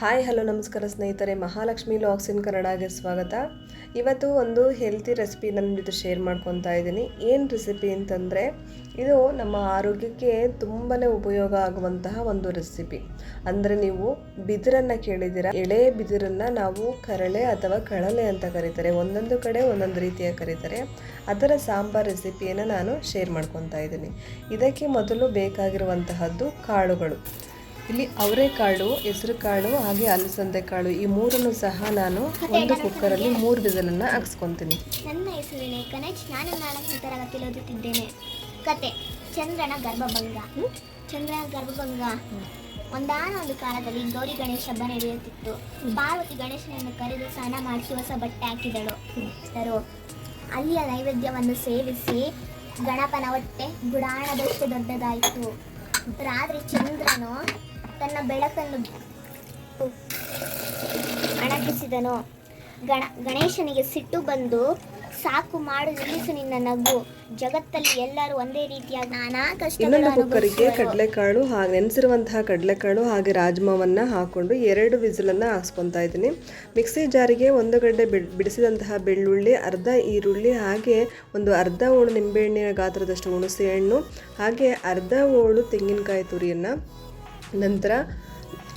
Hi, hello, ನಮಸ್ಕಾರ ಸ್ನೇಹಿತರೆ. Mahalakshmi logs ಇನ್ ಕನ್ನಡಗೆ ಸ್ವಾಗತ. ಇವತ್ತು ಒಂದು ಹೆಲ್ತಿ ರೆಸಿಪಿ ನನ್ನ ಜೊತೆ ಶೇರ್ ಮಾಡ್ಕೊತಾ ಇದ್ದೀನಿ. ಏನು ರೆಸಿಪಿ ಅಂತಂದರೆ, ಇದು ನಮ್ಮ ಆರೋಗ್ಯಕ್ಕೆ ತುಂಬಾ ಉಪಯೋಗ ಆಗುವಂತಹ ಒಂದು ರೆಸಿಪಿ ಅಂದರೆ ನೀವು ಬಿದಿರನ್ನು ಕೇಳಿದ್ದೀರ? ಎಳೆ ಬಿದಿರನ್ನು ನಾವು ಕರಳೆ ಅಥವಾ ಕಳಲೆ ಅಂತ ಕರೀತಾರೆ. ಒಂದೊಂದು ಕಡೆ ಒಂದೊಂದು ರೀತಿಯ ಕರೀತಾರೆ. ಅದರ ಸಾಂಬಾರ್ ರೆಸಿಪಿಯನ್ನು ನಾನು ಶೇರ್ ಮಾಡ್ಕೊತಾ ಇದ್ದೀನಿ. ಇದಕ್ಕೆ ಮೊದಲು ಬೇಕಾಗಿರುವಂತಹದ್ದು ಕಾಳುಗಳು. ಇಲ್ಲಿ ಅವರೆಕಾಳು ಹೆಸರು ಕಾಳು ಹಾಗೆ ಅಲಸಂದೆ ಕಾಳು. ಈ ಮೂರನ್ನು ಸಹ ನಾನು ಒಂದು ಕುಕ್ಕರಲ್ಲಿ ಮೂರು ಬಿಸಿಲನ್ನ ಹಾಕ್ಸ್ಕೊತೀನಿ. ನನ್ನ ಹೆಸರಿನ ಕನೆಕ್ಟ್ ನಾನು ನಾಲ್ಕನೇ ತರಗತಿಯಲ್ಲಿ ಓದುತ್ತಿದ್ದೇನೆ. ಕತೆ ಚಂದ್ರನ ಗರ್ಭಭಂಗ. ಚಂದ್ರನ ಗರ್ಭಭಂಗ. ಒಂದಾನ ಒಂದು ಕಾಲದಲ್ಲಿ ಗೌರಿ ಗಣೇಶ ಹಬ್ಬ ನಡೆಯುತ್ತಿತ್ತು. ಪಾರ್ವತಿ ಗಣೇಶನನ್ನು ಕರೆದು ಸ್ನಾನ ಮಾಡಿಸಿ ಹೊಸ ಬಟ್ಟೆ ಹಾಕಿದಳು. ದರು ಅಲ್ಲಿಯ ನೈವೇದ್ಯವನ್ನು ಸೇವಿಸಿ ಗಣಪನ ಹೊಟ್ಟೆ ಗುಡಾಣದಷ್ಟು ದೊಡ್ಡದಾಯಿತು. ರಾತ್ರಿ ಚಂದ್ರನು ತನ್ನ ಬೆಳಕನ್ನು ಅಣಕಿಸಿದನು ಗಣ ಗಣೇಶನಿಗೆ ಸಿಟ್ಟು ಬಂದು ಸಾಕು ಮಾಡು ನಿಲ್ಲಿಸು ನಿನ್ನ ನಗು. ಜಗತ್ತಲ್ಲಿ ಎಲ್ಲರೂ ಒಂದೇ ರೀತಿಯಾಗಿ ನಾನಾ ಕಷ್ಟ ಇನ್ನೊಂದು ಕುಕ್ಕರಿಗೆ ಕಡಲೆಕಾಳು ಹಾಗೆ ನೆನೆಸಿರುವಂತಹ ಕಡಲೆಕಾಳು ಹಾಗೆ ರಾಜ್ಮಾವನ್ನ ಹಾಕ್ಕೊಂಡು ಎರಡು ವಿಸಿಲನ್ನು ಹಾಕ್ಸ್ಕೊತಾ ಇದ್ದೀನಿ. ಮಿಕ್ಸಿ ಜಾರಿಗೆ ಒಂದು ಗಡ್ಡೆ ಬಿಡ್ ಬಿಡಿಸಿದಂತಹ ಬೆಳ್ಳುಳ್ಳಿ ಅರ್ಧ ಈರುಳ್ಳಿ ಹಾಗೆ ಒಂದು ಅರ್ಧ ಓಳು ನಿಂಬೆಹಣ್ಣಿನ ಗಾತ್ರದಷ್ಟು ಹುಣಸೆ ಹಣ್ಣು ಹಾಗೆ ಅರ್ಧ ಓಳು ತೆಂಗಿನಕಾಯಿ ತುರಿಯನ್ನ ನಂತರ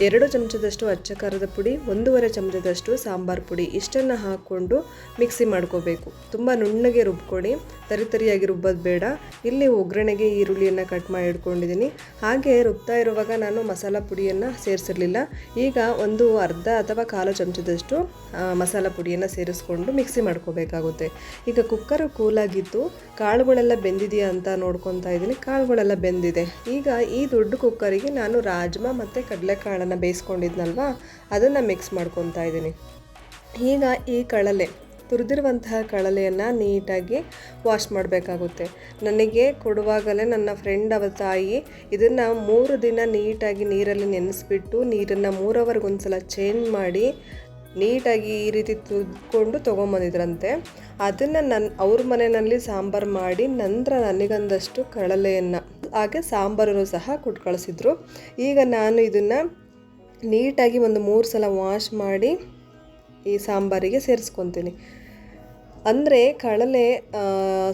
ಎರಡು ಚಮಚದಷ್ಟು ಅಚ್ಚ ಖಾರದ ಪುಡಿ, ಒಂದೂವರೆ ಚಮಚದಷ್ಟು ಸಾಂಬಾರ್ ಪುಡಿ, ಇಷ್ಟನ್ನು ಹಾಕ್ಕೊಂಡು ಮಿಕ್ಸಿ ಮಾಡ್ಕೋಬೇಕು. ತುಂಬ ನುಣ್ಣಗೆ ರುಬ್ಕೊಳ್ಳಿ. ತರಿತರಿಯಾಗಿ ರುಬ್ಬೋದು ಬೇಡ. ಇಲ್ಲಿ ಒಗ್ಗರಣೆಗೆ ಈರುಳ್ಳಿಯನ್ನು ಕಟ್ ಮಾಡಿ ಇಟ್ಕೊಂಡಿದ್ದೀನಿ. ಹಾಗೆ ರುಬ್ತಾ ಇರುವಾಗ ನಾನು ಮಸಾಲ ಪುಡಿಯನ್ನು ಸೇರಿಸಿರಲಿಲ್ಲ. ಈಗ ಒಂದು ಅರ್ಧ ಅಥವಾ ಕಾಲು ಚಮಚದಷ್ಟು ಮಸಾಲ ಪುಡಿಯನ್ನು ಸೇರಿಸ್ಕೊಂಡು ಮಿಕ್ಸಿ ಮಾಡ್ಕೋಬೇಕಾಗುತ್ತೆ. ಈಗ ಕುಕ್ಕರ್ ಕೂಲಾಗಿತ್ತು. ಕಾಳುಗಳೆಲ್ಲ ಬೆಂದಿದೆಯಾ ಅಂತ ನೋಡ್ಕೊತಾ ಇದ್ದೀನಿ. ಕಾಳುಗಳೆಲ್ಲ ಬೆಂದಿದೆ. ಈಗ ಈ ದೊಡ್ಡ ಕುಕ್ಕರಿಗೆ ನಾನು ರಾಜ್ಮಾ ಮತ್ತು ಕಡಲೆಕಾಳನ್ನು ಬೇಯಿಸ್ಕೊಂಡಿದ್ನಲ್ವಾ? ಅದನ್ನು ಮಿಕ್ಸ್ ಮಾಡ್ಕೊತಾ ಇದ್ದೀನಿ. ಈಗ ಈ ಕಳಲೆ, ತುರಿದಿರುವಂತಹ ಕಳಲೆಯನ್ನು ನೀಟಾಗಿ ವಾಶ್ ಮಾಡಬೇಕಾಗುತ್ತೆ. ನನಗೆ ಕೊಡುವಾಗಲೇ ನನ್ನ ಫ್ರೆಂಡ್ ಅವರ ತಾಯಿ ಇದನ್ನು ಮೂರು ದಿನ ನೀಟಾಗಿ ನೀರಲ್ಲಿ ನೆನೆಸ್ಬಿಟ್ಟು ನೀರನ್ನು ಮೂರು ಒಂದ್ಸಲ ಚೇಂಜ್ ಮಾಡಿ ನೀಟಾಗಿ ಈ ರೀತಿ ತುದ್ಕೊಂಡು ತೊಗೊಂಬಂದಿದ್ರಂತೆ. ಅದನ್ನು ನನ್ನ ಅವ್ರ ಮನೆಯಲ್ಲಿ ಸಾಂಬಾರು ಮಾಡಿ ನಂತರ ನನಗೊಂದಷ್ಟು ಕಳಲೆಯನ್ನು, ಹಾಗೆ ಸಾಂಬಾರನ್ನು ಸಹ ಕೊಟ್ಟು ಕಳಿಸಿದ್ರು. ಈಗ ನಾನು ಇದನ್ನು ನೀಟಾಗಿ ಒಂದು ಮೂರು ಸಲ ವಾಶ್ ಮಾಡಿ ಈ ಸಾಂಬಾರಿಗೆ ಸೇರಿಸ್ಕೊತೀನಿ. ಅಂದರೆ ಕಳಲೆ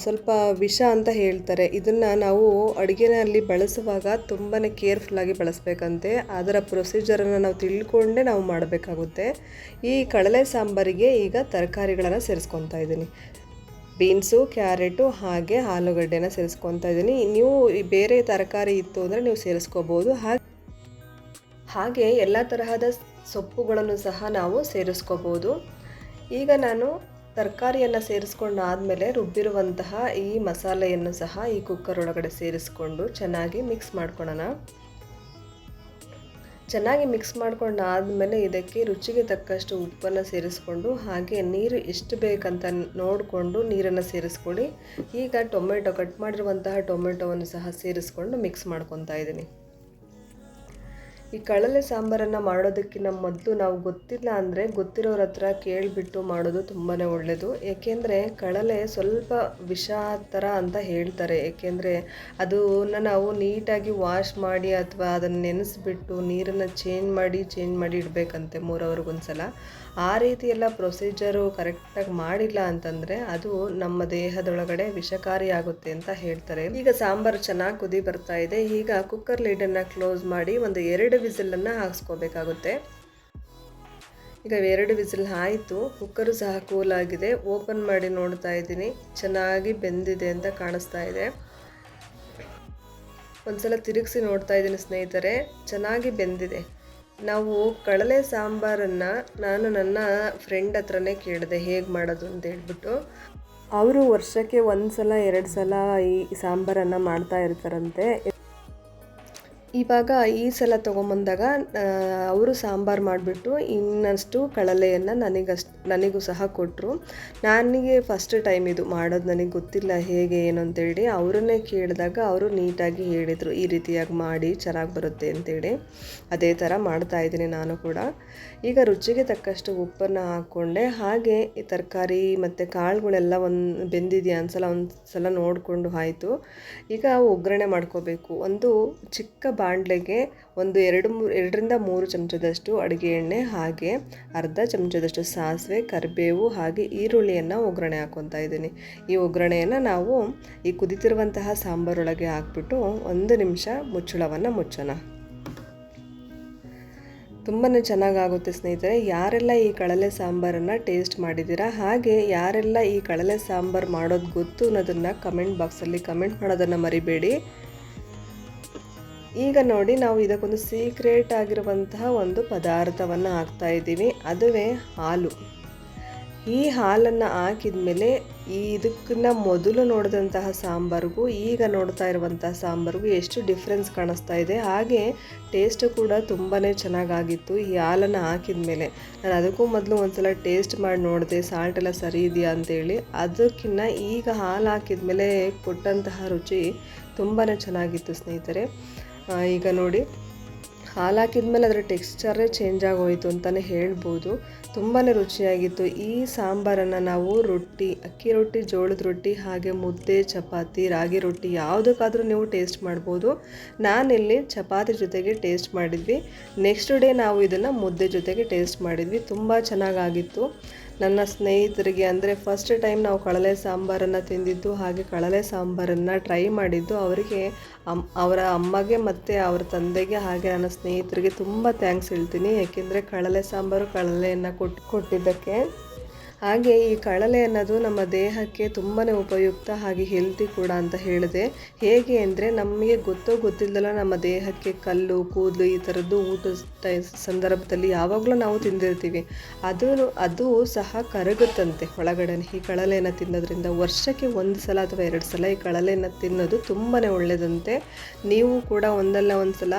ಸ್ವಲ್ಪ ವಿಷ ಅಂತ ಹೇಳ್ತಾರೆ. ಇದನ್ನು ನಾವು ಅಡುಗೆನಲ್ಲಿ ಬಳಸುವಾಗ ತುಂಬಾ ಕೇರ್ಫುಲ್ಲಾಗಿ ಬಳಸಬೇಕಂತೆ. ಅದರ ಪ್ರೊಸೀಜರನ್ನು ನಾವು ತಿಳ್ಕೊಂಡೇ ನಾವು ಮಾಡಬೇಕಾಗುತ್ತೆ. ಈ ಕಡಲೆ ಸಾಂಬಾರಿಗೆ ಈಗ ತರಕಾರಿಗಳನ್ನು ಸೇರಿಸ್ಕೊತಾ ಇದ್ದೀನಿ. ಬೀನ್ಸು, ಕ್ಯಾರೆಟು, ಹಾಗೆ ಆಲೂಗಡ್ಡೆನ ಸೇರಿಸ್ಕೊತಾ ಇದ್ದೀನಿ. ನೀವು ಬೇರೆ ತರಕಾರಿ ಇತ್ತು ಅಂದರೆ ನೀವು ಸೇರಿಸ್ಕೋಬೋದು. ಹಾಗೆ ಹಾಗೆ ಎಲ್ಲ ತರಹದ ಸೊಪ್ಪುಗಳನ್ನು ಸಹ ನಾವು ಸೇರಿಸ್ಕೋಬೋದು. ಈಗ ನಾನು ತರಕಾರಿಯನ್ನು ಸೇರಿಸ್ಕೊಂಡಾದಮೇಲೆ ರುಬ್ಬಿರುವಂತಹ ಈ ಮಸಾಲೆಯನ್ನು ಸಹ ಈ ಕುಕ್ಕರ್ ಒಳಗಡೆ ಸೇರಿಸ್ಕೊಂಡು ಚೆನ್ನಾಗಿ ಮಿಕ್ಸ್ ಮಾಡ್ಕೊಳ್ಳೋಣ ಚೆನ್ನಾಗಿ ಮಿಕ್ಸ್ ಮಾಡ್ಕೊಂಡು ಆದಮೇಲೆ ಇದಕ್ಕೆ ರುಚಿಗೆ ತಕ್ಕಷ್ಟು ಉಪ್ಪನ್ನು ಸೇರಿಸ್ಕೊಂಡು ಹಾಗೆ ನೀರು ಎಷ್ಟು ಬೇಕಂತ ನೋಡಿಕೊಂಡು ನೀರನ್ನು ಸೇರಿಸ್ಕೊಳ್ಳಿ. ಈಗ ಟೊಮೆಟೊ, ಕಟ್ ಮಾಡಿರುವಂತಹ ಟೊಮೆಟೊವನ್ನು ಸಹ ಸೇರಿಸ್ಕೊಂಡು ಮಿಕ್ಸ್ ಮಾಡ್ಕೊತಾ ಇದ್ದೀನಿ. ಈ ಕಳಲೆ ಸಾಂಬಾರನ್ನು ಮಾಡೋದಕ್ಕಿಂತ ಮೊದಲು ನಾವು ಗೊತ್ತಿಲ್ಲ ಅಂದರೆ ಗೊತ್ತಿರೋರ ಹತ್ರ ಕೇಳಿಬಿಟ್ಟು ಮಾಡೋದು ತುಂಬಾ ಒಳ್ಳೆಯದು ಏಕೆಂದರೆ ಕಳಲೆ ಸ್ವಲ್ಪ ವಿಷ ಥರ ಅಂತ ಹೇಳ್ತಾರೆ. ಏಕೆಂದರೆ ಅದನ್ನು ನಾವು ನೀಟಾಗಿ ವಾಶ್ ಮಾಡಿ ಅಥವಾ ಅದನ್ನು ನೆನೆಸ್ಬಿಟ್ಟು ನೀರನ್ನು ಚೇಂಜ್ ಮಾಡಿ ಚೇಂಜ್ ಮಾಡಿ ಇಡಬೇಕಂತೆ ಮೂರು ಆ ರೀತಿ ಎಲ್ಲ ಪ್ರೊಸೀಜರು ಕರೆಕ್ಟಾಗಿ ಮಾಡಿಲ್ಲ ಅಂತಂದರೆ ಅದು ನಮ್ಮ ದೇಹದೊಳಗಡೆ ವಿಷಕಾರಿ ಆಗುತ್ತೆ ಅಂತ ಹೇಳ್ತಾರೆ. ಈಗ ಸಾಂಬಾರು ಚೆನ್ನಾಗಿ ಕುದಿ ಬರ್ತಾ ಇದೆ. ಈಗ ಕುಕ್ಕರ್ ಲೀಡನ್ನು ಕ್ಲೋಸ್ ಮಾಡಿ ಒಂದು ಎರಡು ವಿಸಿಲನ್ನು ಹಾಕ್ಸ್ಕೋಬೇಕಾಗುತ್ತೆ. ಈಗ ಎರಡು ವಿಸಿಲ್ ಆಯಿತು. ಕುಕ್ಕರು ಸಹ ಕೂಲ್ ಆಗಿದೆ. ಓಪನ್ ಮಾಡಿ ನೋಡ್ತಾ ಇದ್ದೀನಿ. ಚೆನ್ನಾಗಿ ಬೆಂದಿದೆ ಅಂತ ಕಾಣಿಸ್ತಾ ಇದೆ. ಒಂದ್ಸಲ ತಿರುಗಿಸಿ ನೋಡ್ತಾ ಇದ್ದೀನಿ ಸ್ನೇಹಿತರೆ. ಚೆನ್ನಾಗಿ ಬೆಂದಿದೆ. ನಾವು ಕಳಲೆ ಸಾಂಬಾರನ್ನು ನಾನು ನನ್ನ ಫ್ರೆಂಡ್ ಹತ್ರನೇ ಕೇಳಿದೆ ಹೇಗೆ ಮಾಡೋದು ಅಂತ ಹೇಳ್ಬಿಟ್ಟು. ಅವರು ವರ್ಷಕ್ಕೆ ಒಂದು ಸಲ ಎರಡು ಸಲ ಈ ಸಾಂಬಾರನ್ನು ಮಾಡ್ತಾ ಇರ್ತಾರಂತೆ. ಇವಾಗ ಈ ಸಲ ತೊಗೊಂಬಂದಾಗ ಅವರು ಸಾಂಬಾರು ಮಾಡಿಬಿಟ್ಟು ಇನ್ನಷ್ಟು ಕಳಲೆಯನ್ನು ನನಗಷ್ಟು, ನನಗೂ ಸಹ ಕೊಟ್ಟರು ನನಗೆ ಫಸ್ಟ್ ಟೈಮ್ ಇದು ಮಾಡೋದು ನನಗೆ ಗೊತ್ತಿಲ್ಲ ಹೇಗೆ, ಏನು ಅಂತೇಳಿ. ಅವರನ್ನೇ ಕೇಳಿದಾಗ ಅವರು ನೀಟಾಗಿ ಹೇಳಿದರು, ಈ ರೀತಿಯಾಗಿ ಮಾಡಿ ಚೆನ್ನಾಗಿ ಬರುತ್ತೆ ಅಂತೇಳಿ. ಅದೇ ಥರ ಮಾಡ್ತಾ ಇದ್ದೀನಿ ನಾನು ಕೂಡ. ಈಗ ರುಚಿಗೆ ತಕ್ಕಷ್ಟು ಉಪ್ಪನ್ನು ಹಾಕ್ಕೊಂಡೆ. ಹಾಗೆ ಈ ತರಕಾರಿ ಮತ್ತು ಕಾಳುಗಳೆಲ್ಲ ಒಂದು ಬೆಂದಿದೆಯಾ, ಒಂದ್ಸಲ ಒಂದು ಸಲ ನೋಡಿಕೊಂಡು ಆಯಿತು. ಈಗ ಒಗ್ಗರಣೆ ಮಾಡ್ಕೋಬೇಕು. ಒಂದು ಚಿಕ್ಕ ಬಾಣಲೆಗೆ ಒಂದು ಎರಡು ಮೂರು ಎರಡರಿಂದ ಮೂರು ಚಮಚದಷ್ಟು ಅಡುಗೆ ಎಣ್ಣೆ ಹಾಗೆ ಅರ್ಧ ಚಮಚದಷ್ಟು ಸಾಸಿವೆ, ಕರಿಬೇವು ಹಾಗೆ ಈರುಳ್ಳಿಯನ್ನು ಒಗ್ಗರಣೆ ಹಾಕ್ಕೊತಾ ಇದ್ದೀನಿ. ಈ ಒಗ್ಗರಣೆಯನ್ನು ನಾವು ಈ ಕುದಿತಿರುವಂತಹ ಸಾಂಬಾರೊಳಗೆ ಹಾಕ್ಬಿಟ್ಟು ಒಂದು ನಿಮಿಷ ಮುಚ್ಚಳವನ್ನು ಮುಚ್ಚೋಣ. ತುಂಬಾ ಚೆನ್ನಾಗಾಗುತ್ತೆ ಸ್ನೇಹಿತರೆ, ಯಾರೆಲ್ಲ ಈ ಕಳಲೆ ಸಾಂಬಾರನ್ನು ಟೇಸ್ಟ್ ಮಾಡಿದ್ದೀರಾ, ಹಾಗೆ ಯಾರೆಲ್ಲ ಈ ಕಳಲೆ ಸಾಂಬಾರು ಮಾಡೋದು ಗೊತ್ತು ಅನ್ನೋದನ್ನು ಕಮೆಂಟ್ ಬಾಕ್ಸಲ್ಲಿ ಕಮೆಂಟ್ ಮಾಡೋದನ್ನು ಮರಿಬೇಡಿ. ಈಗ ನೋಡಿ ನಾವು ಇದಕ್ಕೊಂದು ಸೀಕ್ರೆಟ್ ಆಗಿರುವಂತಹ ಒಂದು ಪದಾರ್ಥವನ್ನು ಹಾಕ್ತಾ ಇದ್ದೀವಿ. ಅದುವೇ ಹಾಲು. ಈ ಹಾಲನ್ನು ಹಾಕಿದ ಮೇಲೆ ಈ ಇದಕ್ಕನ್ನ ಮೊದಲು ನೋಡಿದಂತಹ ಸಾಂಬಾರಿಗೂ ಈಗ ನೋಡ್ತಾ ಇರುವಂತಹ ಸಾಂಬಾರಿಗೂ ಎಷ್ಟು ಡಿಫ್ರೆನ್ಸ್ ಕಾಣಿಸ್ತಾ ಇದೆ. ಹಾಗೆ ಟೇಸ್ಟ್ ಕೂಡ ತುಂಬಾ ಚೆನ್ನಾಗಾಗಿತ್ತು ಈ ಹಾಲನ್ನು ಹಾಕಿದ ಮೇಲೆ ನಾನು ಅದಕ್ಕೂ ಮೊದಲು ಒಂದ್ಸಲ ಟೇಸ್ಟ್ ಮಾಡಿ ನೋಡಿದೆ. ಸಾಲ್ಟ್ ಎಲ್ಲ ಸರಿ ಇದೆಯಾ ಅಂತೇಳಿ. ಅದಕ್ಕಿನ್ನ ಈಗ ಹಾಲು ಹಾಕಿದ ಮೇಲೆ ಕೊಟ್ಟಂತಹ ರುಚಿ ತುಂಬಾ ಚೆನ್ನಾಗಿತ್ತು ಸ್ನೇಹಿತರೆ. ಈಗ ನೋಡಿ ಹಾಲು ಹಾಕಿದ್ಮೇಲೆ ಅದರ ಟೆಕ್ಸ್ಚರೇ ಚೇಂಜ್ ಆಗೋಯಿತು ಅಂತಲೇ ಹೇಳ್ಬೋದು. ತುಂಬಾ ರುಚಿಯಾಗಿತ್ತು. ಈ ಸಾಂಬಾರನ್ನು ನಾವು ರೊಟ್ಟಿ, ಅಕ್ಕಿ ರೊಟ್ಟಿ, ಜೋಳದ ರೊಟ್ಟಿ, ಹಾಗೆ ಮುದ್ದೆ, ಚಪಾತಿ, ರಾಗಿ ರೊಟ್ಟಿ ಯಾವುದಕ್ಕಾದರೂ ನೀವು ಟೇಸ್ಟ್ ಮಾಡ್ಬೋದು. ನಾನಿಲ್ಲಿ ಚಪಾತಿ ಜೊತೆಗೆ ಟೇಸ್ಟ್ ಮಾಡಿದ್ವಿ. ನೆಕ್ಸ್ಟ್ ಡೇ ನಾವು ಇದನ್ನು ಮುದ್ದೆ ಜೊತೆಗೆ ಟೇಸ್ಟ್ ಮಾಡಿದ್ವಿ. ತುಂಬ ಚೆನ್ನಾಗಾಗಿತ್ತು. ನನ್ನ ಸ್ನೇಹಿತರಿಗೆ ಅಂದರೆ ಫಸ್ಟ್ ಟೈಮ್ ನಾವು ಕಳಲೆ ಸಾಂಬಾರನ್ನು ತಿಂದಿದ್ದು ಹಾಗೆ ಕಳಲೆ ಸಾಂಬಾರನ್ನು ಟ್ರೈ ಮಾಡಿದ್ದು ಅವರಿಗೆ ಅಮ್, ಅವರ ಅಮ್ಮಗೆ ಮತ್ತು ಅವರ ತಂದೆಗೆ ಹಾಗೆ ನನ್ನ ಸ್ನೇಹಿತರಿಗೆ ತುಂಬ ಥ್ಯಾಂಕ್ಸ್ ಹೇಳ್ತೀನಿ. ಯಾಕೆಂದರೆ ಕಳಲೆ ಸಾಂಬಾರು ಕಳಲೆಯನ್ನು ಕೊಟ್ಟು ಕೊಟ್ಟಿದ್ದಕ್ಕೆ ಹಾಗೆ ಈ ಕಳಲೆ ಅನ್ನೋದು ನಮ್ಮ ದೇಹಕ್ಕೆ ತುಂಬಾ ಉಪಯುಕ್ತ ಹಾಗೆ ಹೆಲ್ತಿ ಕೂಡ ಅಂತ ಹೇಳಿದೆ. ಹೇಗೆ ಅಂದರೆ ನಮಗೆ ಗೊತ್ತೋ ಗೊತ್ತಿಲ್ಲದಲ್ಲ ನಮ್ಮ ದೇಹಕ್ಕೆ ಕಲ್ಲು, ಕೂದಲು ಈ ಥರದ್ದು ಊಟದ ಟೈ ಸಂದರ್ಭದಲ್ಲಿ ಯಾವಾಗಲೂ ನಾವು ತಿಂದಿರ್ತೀವಿ. ಅದು ಅದು ಸಹ ಕರಗುತ್ತಂತೆ ಒಳಗಡೆ ಈ ಕಳಲೆಯನ್ನು ತಿನ್ನೋದ್ರಿಂದ ವರ್ಷಕ್ಕೆ ಒಂದು ಸಲ ಅಥವಾ ಎರಡು ಸಲ ಈ ಕಳಲೆಯನ್ನು ತಿನ್ನೋದು ತುಂಬಾ ಒಳ್ಳೆಯದಂತೆ ನೀವು ಕೂಡ ಒಂದಲ್ಲ ಒಂದು ಸಲ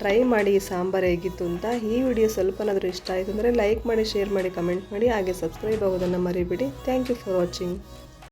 ಟ್ರೈ ಮಾಡಿ ಈ ಸಾಂಬಾರು ಹೇಗಿತ್ತು ಅಂತ ಈ ವಿಡಿಯೋ ಸ್ವಲ್ಪನಾದರೂ ಇಷ್ಟ ಆಯಿತು ಅಂದರೆ ಲೈಕ್ ಮಾಡಿ ಶೇರ್ ಮಾಡಿ ಕಮೆಂಟ್ ಮಾಡಿ, ಹಾಗೆ ಸಬ್ಸ್ಕ್ರೈಬ್ ಆಗೋದನ್ನು ಮರಿಬೇಡಿ. Thank you for watching